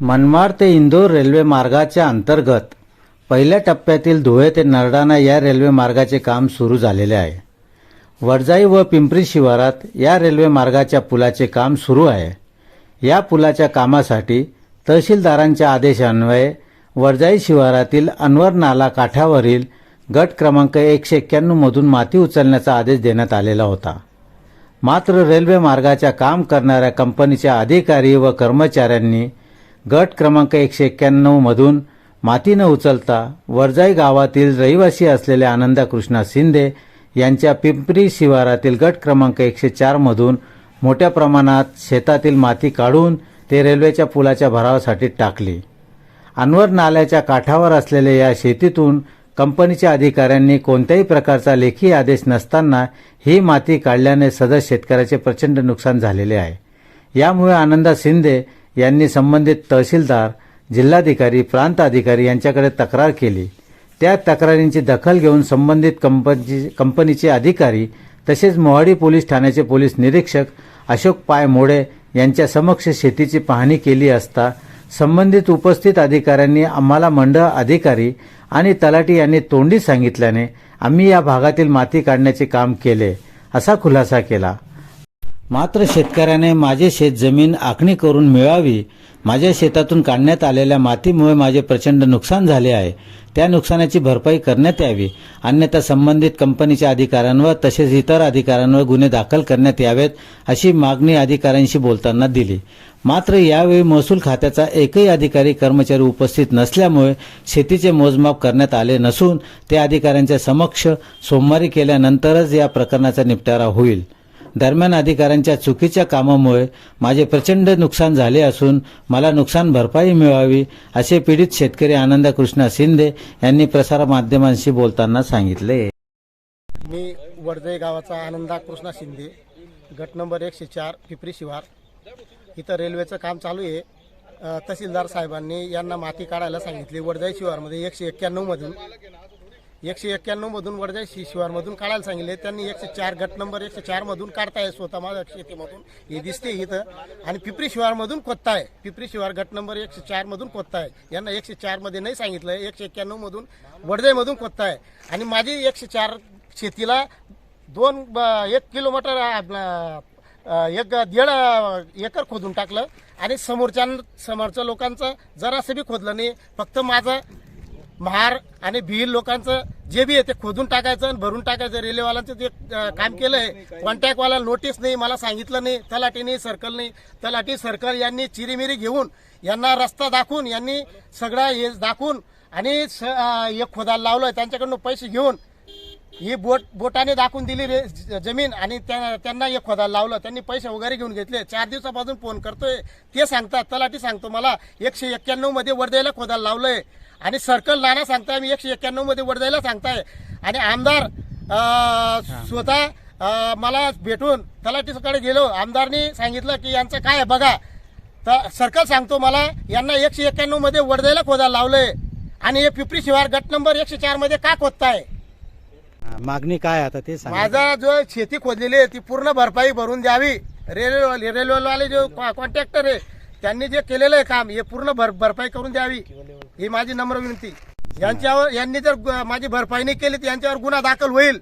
मनमाड ते इंदोर रेल्वे मार्गाच्या अंतर्गत पहिल्या टप्प्यातील धुळे ते नरडाणा या रेल्वे मार्गाचे काम सुरू झालेले आहे. वडजाई व पिंपरी शिवारात या रेल्वे मार्गाच्या पुलाचे काम सुरू आहे. या पुलाच्या कामासाठी तहसीलदारांच्या आदेशान्वये वडजाई शिवारातील अनवर नाला काठावरील गट क्रमांक एकशे एक्क्याण्णवमधून माती उचलण्याचा आदेश देण्यात आलेला होता. मात्र रेल्वे मार्गाच्या काम करणाऱ्या कंपनीच्या अधिकारी व कर्मचाऱ्यांनी गट क्रमांक एकशे एक्क्याण्णव मधून माती न उचलता वरजाई गावातील रहिवासी असलेल्या आनंदा कृष्णा शिंदे यांच्या पिंपरी शिवारातील गट क्रमांक एकशे चार मधून मोठ्या प्रमाणात शेतातील माती काढून ते रेल्वेच्या पुलाच्या भरावासाठी टाकली. अनवर नाल्याच्या काठावर असलेल्या या शेतीतून कंपनीच्या अधिकाऱ्यांनी कोणत्याही प्रकारचा लेखी आदेश नसताना ही माती काढल्याने सदर शेतकऱ्याचे प्रचंड नुकसान झालेले आहे. यामुळे आनंदा शिंदे यांनी संबंधित तहसीलदार जिल्हाधिकारी प्रांत अधिकारी यांच्याकडे तक्रार केली. त्या तक्रारींची दखल घेऊन संबंधित कंपनीचे कंपनीचे अधिकारी तसेच मोहाडी पोलीस ठाण्याचे पोलीस निरीक्षक अशोक पाय मोडे यांच्या समक्ष शेतीची पाहणी केली असता संबंधित उपस्थित अधिकाऱ्यांनी आम्हाला मंडळ अधिकारी आणि तलाठी यांनी तोंडी सांगितल्याने आम्ही या भागातील माती काढण्याचे काम केले असा खुलासा केला. मात्र शेतकऱ्याने माझे शेत जमीन आखणी करून मिळावी माझ्या शेतातून काढण्यात आलेल्या मातीमुळे माझे प्रचंड नुकसान झाले आहे. त्या नुकसानाची भरपाई करण्यात यावी. अन्यथा संबंधित कंपनीच्या अधिकाऱ्यांवर तसेच इतर अधिकाऱ्यांवर गुन्हे दाखल करण्यात यावेत अशी मागणी अधिकाऱ्यांशी बोलताना दिली. मात्र यावेळी महसूल खात्याचा एकही अधिकारी कर्मचारी उपस्थित नसल्यामुळे शेतीचे मोजमाप करण्यात आले नसून त्या अधिकाऱ्यांच्या समक्ष सोमवारी केल्यानंतरच या प्रकरणाचा निपटारा होईल. दरम्यान अधिकाऱ्यांच्या चुकीच्या कामामुळे माझे प्रचंड नुकसान झाले असून मला नुकसान भरपाई मिळावी असे पीडित शेतकरी आनंद कृष्णा शिंदे यांनी प्रसारमाध्यमांशी बोलताना सांगितले. मी वर्धे गावाचा आनंदा कृष्णा शिंदे गट नंबर एकशे चार पिपरी शिवार. इथं रेल्वेचं काम चालू आहे. तहसीलदार साहेबांनी यांना माती काढायला सांगितली. वडजाई शिवारमध्ये एकशे एक्क्याण्णवमधून एकशे एक्क्याण्णवमधून वर्धा शिवारमधून काढायला सांगितले. त्यांनी एकशे चार गट नंबर एकशे चारमधून काढताय स्वतः माझ्या शेतीमधून. हे दिसते इथं. आणि पिपरी शिवारमधून कोत्ताय. पिपरी शिवार गट नंबर एकशे चारमधून कोत्ताय. यांना एकशे चारमध्ये नाही सांगितलं. एकशे एक्क्याण्णवमधून वडजाईमधून कोत्ताय. आणि माझी एकशे चार शेतीला दोन ब- एक किलोमीटर एक दीड एकर खोदून टाकलं. आणि समोरच्या समोरच्या लोकांचं जरासं बी खोदलं नाही. फक्त माझं महार आणि भिल लोकांचं जे बी आहे ते खोदून टाकायचं आणि भरून टाकायचं. रेल्वेवाल्यांचं जे काम केलं आहे कॉन्टॅक्टवाला नोटीस नाही मला सांगितलं नाही तलाठी नाही सर्कल नाही. तलाठी सर्कल यांनी चिरीमिरी घेऊन यांना रस्ता दाखवून यांनी सगळा हे दाखवून आणि स- एक खोदायला लावलं त्यांच्याकडनं पैसे घेऊन ही बोट बोटाने दाखवून दिली रे ज- जमीन आणि त्या- त्यांना एक खोदायला लावलं. त्यांनी पैसे वगैरे घेऊन घेतले. चार दिवसापासून फोन करतोय. ते सांगतात तलाठी सांगतो मला एकशे एक्क्याण्णवमध्ये वर्ध्याला खोदायला लावलंय. आणि सर्कल नाना सांगताय मी एकशे एक्क्याण्णवमध्ये वर्ध्याला सांगताय. आणि आमदार अं, स्वतः अं, मला भेटून तलाठीकडे गेलो. आमदारनी सांगितलं की यांचं काय आहे बघा. तर सर्कल सांगतो मला यांना एकशे एक्क्याण्णवमध्ये वर्ध्याला खोदायला लावलंय. आणि हे पिपरी शिवार गट नंबर एकशे चारमध्ये का खोदताय? मागणी काय आता ते सांगा. माझा जो शेती खोदलेली आहे ती पूर्ण भरपाई भरून द्यावी. रेल्वे रेल्वेवाले जो कॉन्ट्रॅक्टर आहे त्यांनी जे केलेलं आहे काम हे पूर्ण भर भरपाई करून द्यावी. ही माझी नम्र विनंती. यांच्यावर यांनी जर ग- माझी भरपाई नाही केली तर यांच्यावर गुन्हा दाखल होईल.